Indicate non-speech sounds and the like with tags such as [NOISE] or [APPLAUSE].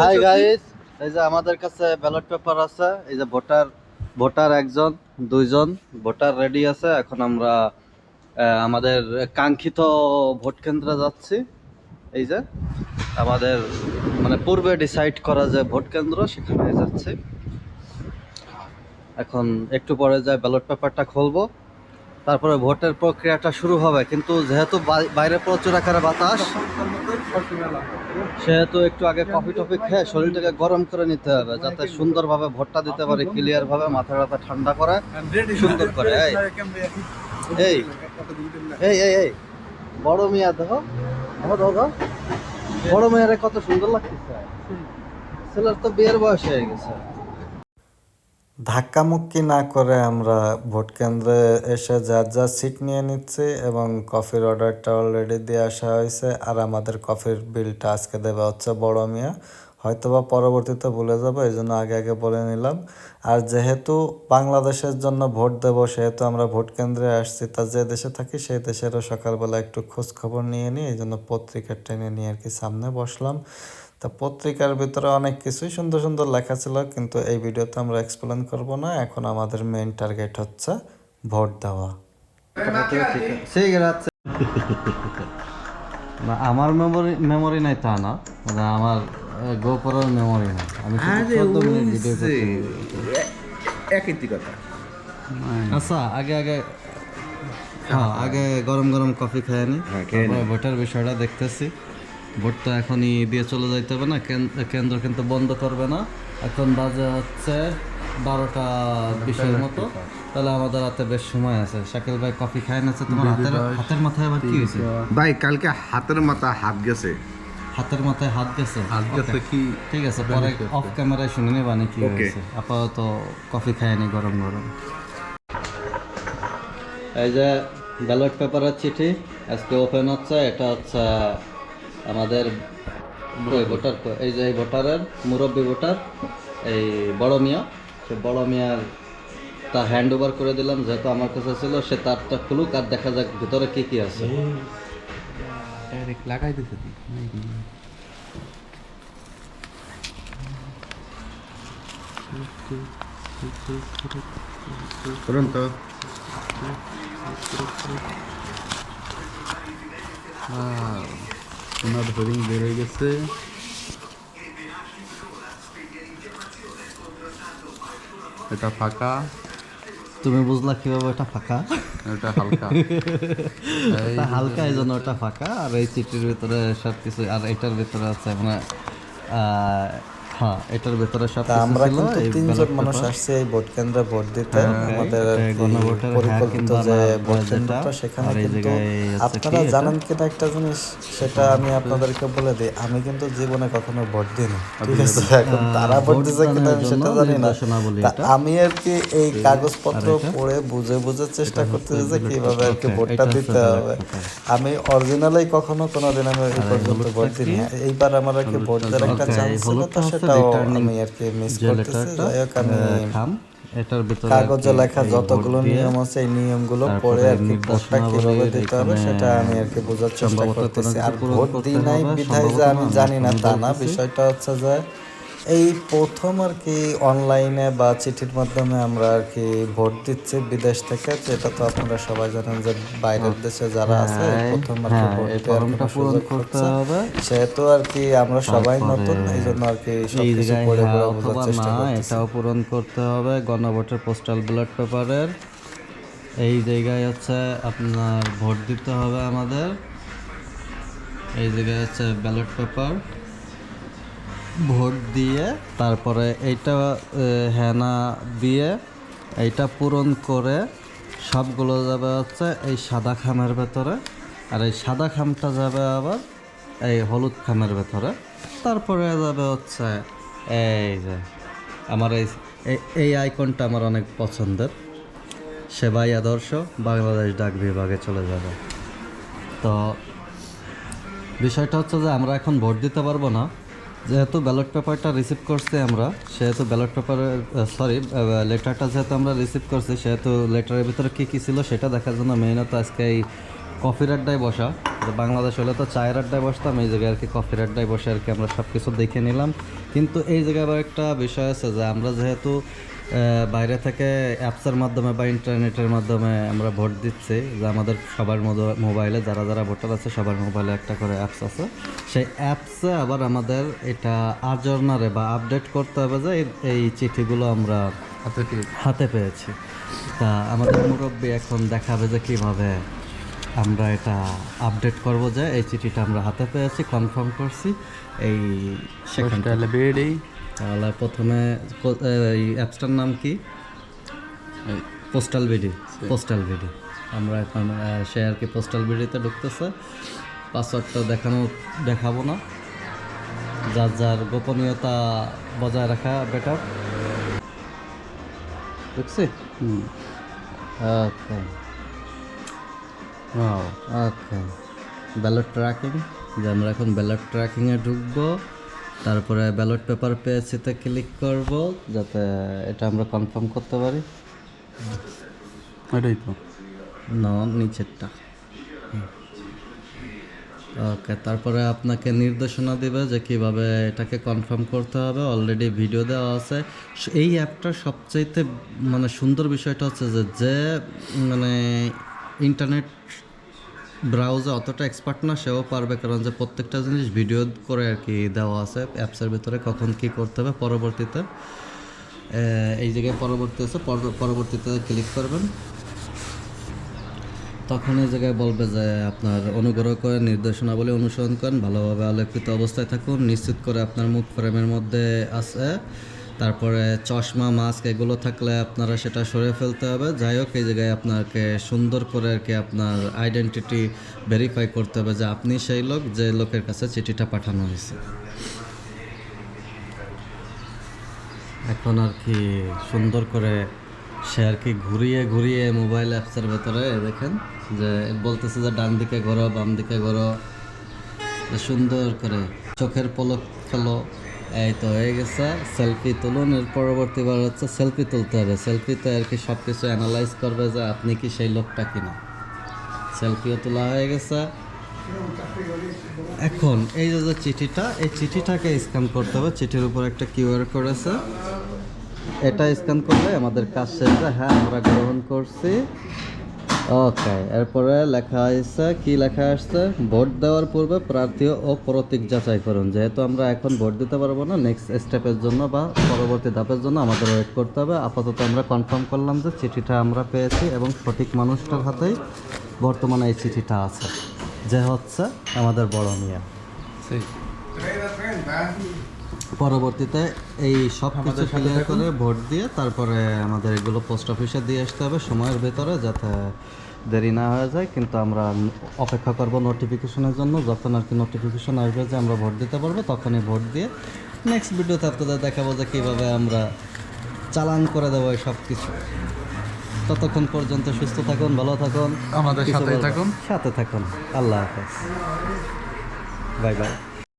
Hi guys এই যে আমাদের কাছে ব্যালট পেপার আছে। এই যে ভোটার ভোটার একজন দুইজন ভোটার রেডি আছে। এখন আমরা আমাদের কাঙ্ক্ষিত ভোট কেন্দ্রে যাচ্ছি। এই যে আমাদের মানে পূর্বে ডিসাইড করা যে ভোট কেন্দ্র সেখানে যাচ্ছি। এখন একটু পরে যায় ব্যালট পেপারটা খুলবো। তারপরে ভোটের প্রক্রিয়াটা শুরু হবে। কিন্তু যেহেতু বাইরে প্রচুর আকারে বাতাস, সেহেতু একটু আগে কফি টফি খেয়ে শরীরটাকে গরম করে নিতে হবে, যাতে সুন্দরভাবে ভোটটা দিতে পারে ক্লিয়ার ভাবে, মাথা ব্যথা ঠান্ডা করে, সুন্দর করে। এই এই এই এই বড় মিয়া দেখো দেখো। বড় মেয়ারে কত সুন্দর লাগতেছে। ছেলের তো বিয়ের বয়স হয়ে গেছে। ধাক্কামুক্কি না করে আমরা ভোট কেন্দ্রে এসে যার যার সিট নিয়ে নিচ্ছি এবং কফির অর্ডারটা অলরেডি দিয়ে আসা হয়েছে। আর আমাদের কফির বিলটা আজকে দেবে হচ্ছে বড় মিয়া। হয়তোবা পরবর্তীতে ভুলে যাব, এই জন্য আগে আগে বলে নিলাম। আর যেহেতু বাংলাদেশের জন্য ভোট দেবো, সেহেতু আমরা ভোট কেন্দ্রে আসছি, তা যে দেশে থাকি সেই দেশেরও সকালবেলা একটু খোঁজ খবর নিয়ে নিই। এই জন্য পত্রিকা টেনে নিয়ে আর কি সামনে বসলাম। তা পত্রিকার ভিতরে অনেক কিছুই সুন্দর সুন্দর লেখা ছিল কিন্তু এই ভিডিওতে আমরা এক্সপ্লেন করব না। এখন আমাদের মেইন টার্গেট হচ্ছে ভোট দেওয়া। না আমার মেমোরি মেমোরি নাই তা না। মানে আমার গোপরের মেমোরি নাই। আমি শুধু 14 মিনিট ভিডিও করতে পারি। একই কথা। আচ্ছা আগে আগে হ্যাঁ আগে গরম গরম কফি খেয়ে নি। তারপরে বিষয়টা দেখতেছি। ভোট তো এখনই দিয়ে চলে যাইতে হবে না। কেন- কেন্দ্র কিন্তু বন্ধ করবে না। এখন বাজে হচ্ছে বারোটা বিশের মতো। তাহলে আমাদের হাতে বেশ সময় আছে। শাকিল ভাই কফি খায় না তোমার হাতের হাতের মাথায় আবার কি হয়েছে? ভাই কালকে হাতের মাথা হাত গেছে। হাতের মাথায় হাত গেছে? হাত গেছে কি ঠিক আছে পরে অফ ক্যামেরায় শুনে নেবা কি Okay. হয়েছে। আপাতত কফি খায় নি গরম গরম। এই যে ব্যালট পেপারের চিঠি আজকে ওপেন হচ্ছে। এটা হচ্ছে আমাদের ভোটার এই যে এই ভোটারের মুরব্বী ভোটার এই বড় মিয়া সে বড় মিয়ার তা হ্যান্ড ওভার করে দিলাম যেহেতু আমার কাছে ছিল সে তারটা খুলুক আর দেখা যাক ভিতরে কি কি আছে। লাগাই দিতে করুন তো। ওনার হরিং বের হয়ে গেছে। এটা ফাঁকা। তুমি বুঝলা কীভাবে এটা ফাঁকা? এটা হালকা। [LAUGHS] এটা হালকা এই জন্য ওটা ফাঁকা। আর এই চিঠির ভিতরে সব কিছু আর এটার ভিতরে আছে মানে আহ, হ্যাঁ এটার ভিতরে সব আমরা কিন্তু তিনজন মানুষ আসছে এই ভোট কেন্দ্রে ভোট দিতে। আমাদের কি গণভোটের হ্যাঁ পরিকল্পিত যে ভোট কেন্দ্রটা সেখানে কিন্তু আপনারা জানেন কিনা একটা জিনিস সেটা আমি আপনাদেরকে বলে দিই। আমি কিন্তু জীবনে কখনো ভোট দিইনি ঠিক আছে? এখন তারা ভোট দিচ্ছে কিনা আমি সেটা জানি না। আমি আর কি এই কাগজপত্র পড়ে বুঝে বুঝে চেষ্টা করতেছি যে কীভাবে আর কি ভোটটা দিতে হবে। আমি অরিজিনালি কখনো কোনোদিন আমি এই পর্যন্ত ভোট দিইনি। এইবার আমার আর কি ভোট দেওয়ার একটা চান্স ছিল তো হচ্ছে যে লেটারটা খাম এটার ভিতরে কাগজে লেখা যতগুলো নিয়ম আছে এই নিয়মগুলো পড়ে আর কি ভোটটা কীভাবে দিতে হবে সেটা আমি আর কি বোঝার চেষ্টা করতেছি। আর ভোট দিই নাই বিধায় যে আমি জানি না তা না বিষয়টা হচ্ছে যে এই প্রথম আর কি অনলাইনে বা চিঠির মাধ্যমে আমরা আর কি ভোট দিচ্ছি বিদেশ থেকে যেটা তো আপনারা সবাই জানেন যে বাইরের দেশে যারা আছে হ্যাঁ, প্রথম আর কি হ্যাঁ, ভোট দেওয়ার পূরণ সুযোগ করতে হবে। সেহেতু আর কি আমরা সবাই নতুন এই জন্য আর কি সবকিছু পড়ে হ্যাঁ পড়ে বোঝার চেষ্টা না করতেছি। এটাও পূরণ করতে হবে গণভোটের পোস্টাল ব্যালট পেপারের এই জায়গায় হচ্ছে আপনার ভোট দিতে হবে আমাদের। এই জায়গায় হচ্ছে ব্যালট পেপার ভোট দিয়ে, তারপরে এইটা হেনা দিয়ে, এইটা পূরণ করে সবগুলো যাবে হচ্ছে এই সাদা খামের ভেতরে। আর এই সাদা খামটা যাবে আবার এই হলুদ খামের ভেতরে। তারপরে যাবে হচ্ছে এই যে আমার এই, এই- আইকনটা আমার অনেক পছন্দের। সেবাই আদর্শ, বাংলাদেশ ডাক বিভাগে চলে যাবে। তো বিষয়টা হচ্ছে যে আমরা এখন ভোট দিতে পারব না। যেহেতু ব্যালট পেপারটা রিসিভ করছি আমরা, সেহেতু ব্যালট পেপারের সরি লেটারটা যেহেতু আমরা রিসিভ করছি, সেহেতু লেটারের ভিতরে কী কী ছিল সেটা দেখার জন্য মেইনত আজকে এই কফির আড্ডায় বসা। বাংলাদেশ হলে তো চায়ের আড্ডায় বসতাম, এই জায়গায় আর কি কফির আড্ডায় বসে আর কি আমরা সব কিছু দেখে নিলাম। কিন্তু এই জায়গায় আবার একটা বিষয় আছে যে আমরা যেহেতু বাইরে থেকে অ্যাপসের মাধ্যমে বা ইন্টারনেটের মাধ্যমে আমরা ভোট দিচ্ছি যে আমাদের সবার মোবাইলে যারা যারা ভোটার আছে সবার মোবাইলে একটা করে অ্যাপস আছে। সেই অ্যাপসে আবার আমাদের এটা আজর্নারে বা আপডেট করতে হবে যে এই- চিঠিগুলো আমরা হাতে হাতে পেয়েছি। তা আমাদের মুরব্বী এখন দেখাবে যে কীভাবে আমরা এটা আপডেট করব যে এই চিঠিটা আমরা হাতে পেয়েছি কনফার্ম করছি। এই সেখান থেকে। পোস্টাল বেডি তাহলে প্রথমে এই অ্যাপসটার নাম কি? পোস্টাল বিডি পোস্টাল বিডি আমরা এখন সে আর কি পোস্টাল বিডিতে ঢুকতেছে? পাসওয়ার্ডটা দেখানো দেখাবো না। যার যার গোপনীয়তা বজায় রাখা বেটার বুঝছি হুম। Okay wow okay ballot tracking যে আমরা এখন ব্যালট ট্র্যাকিংয়ে ঢুকবো। তারপরে ব্যালট পেপার পেয়েছিতে ক্লিক করব যাতে এটা আমরা কনফার্ম করতে পারি। এটাই তো। না নিচেরটা। ওকে তারপরে আপনাকে নির্দেশনা দিবে যে কীভাবে এটাকে কনফার্ম করতে হবে। অলরেডি ভিডিও দেওয়া আছে। এই অ্যাপটার সবচাইতে মানে সুন্দর বিষয়টা হচ্ছে যে যে মানে ইন্টারনেট ব্রাউজার অতটা এক্সপার্ট না, সেও পারবে। কারণ যে প্রত্যেকটা জিনিস ভিডিও করে আর কি দেওয়া আছে অ্যাপসের ভিতরে কখন কি করতে হবে পরবর্তীতে। এই জায়গায় পরবর্তী আছে পরবর্তীতে ক্লিক করবেন। তখন এই জায়গায় বলবে যে আপনার অনুগ্রহ করে নির্দেশনাবলী অনুসরণ করেন, ভালোভাবে আলোকিত অবস্থায় থাকুন, নিশ্চিত করে আপনার মুখ ফ্রেমের মধ্যে আছে। তারপরে চশমা মাস্ক এগুলো থাকলে আপনারা সেটা সরে ফেলতে হবে। যাই হোক, এই জায়গায় আপনাকে সুন্দর করে আর কি আপনার আইডেন্টিটি ভেরিফাই করতে হবে যে আপনি সেই লোক যে লোকের কাছে চিঠিটা পাঠানো হয়েছে। এখন আর কি সুন্দর করে সে আর কি ঘুরিয়ে ঘুরিয়ে মোবাইল অ্যাপসের ভেতরে দেখেন যে বলতেছে যে ডান দিকে ঘোরো, বাম দিকে ঘোরো। সুন্দর করে চোখের পলক ফেলো। এই তো হয়ে গেছে সেলফি তুলুন, এর পরবর্তীবার হচ্ছে সেলফি তুলতে হবে। সেলফিতে আর কি সব কিছু অ্যানালাইজ করবে যে আপনি কি সেই লোকটা কিনা। সেলফিও তোলা হয়ে গেছে। এখন এই যে চিঠিটা, এই চিঠিটাকে স্ক্যান করতে হবে। চিঠির উপর একটা কিউআর কোড আছে। এটা স্ক্যান করলে আমাদের কাজ শেষ। হ্যাঁ আমরা গ্রহণ করছি। ওকে এরপরে লেখা হয়েছে, কি লেখা আসছে? ভোট দেওয়ার পূর্বে প্রার্থী ও প্রতীক যাচাই করুন। যেহেতু আমরা এখন ভোট দিতে পারব না নেক্সট স্টেপের জন্য বা পরবর্তী ধাপের জন্য আমাদের ওয়েট করতে হবে। আপাতত আমরা কনফার্ম করলাম যে চিঠিটা আমরা পেয়েছি এবং সঠিক মানুষটার হাতেই বর্তমানে এই চিঠিটা আছে। যে হচ্ছে আমাদের বড় মিয়া। পরবর্তীতে এই সব কিছু ক্লিয়ার করে ভোট দিয়ে তারপরে আমাদের এগুলো পোস্ট অফিসে দিয়ে আসতে হবে সময়ের ভেতরে যাতে দেরি না হয়ে যায়। কিন্তু আমরা অপেক্ষা করব নোটিফিকেশনের জন্য। যখন আর কি নোটিফিকেশন আসবে যে আমরা ভোট দিতে পারব তখনই ভোট দিয়ে নেক্সট ভিডিওতে আপনাদের দেখাবো যে কীভাবে আমরা চালান করে দেবো এই সব কিছু। ততক্ষণ পর্যন্ত সুস্থ থাকুন ভালো থাকুন। আমাদের বলবেন? থাকুন। সাথে থাকুন। আল্লাহ হাফেজ। Bye bye.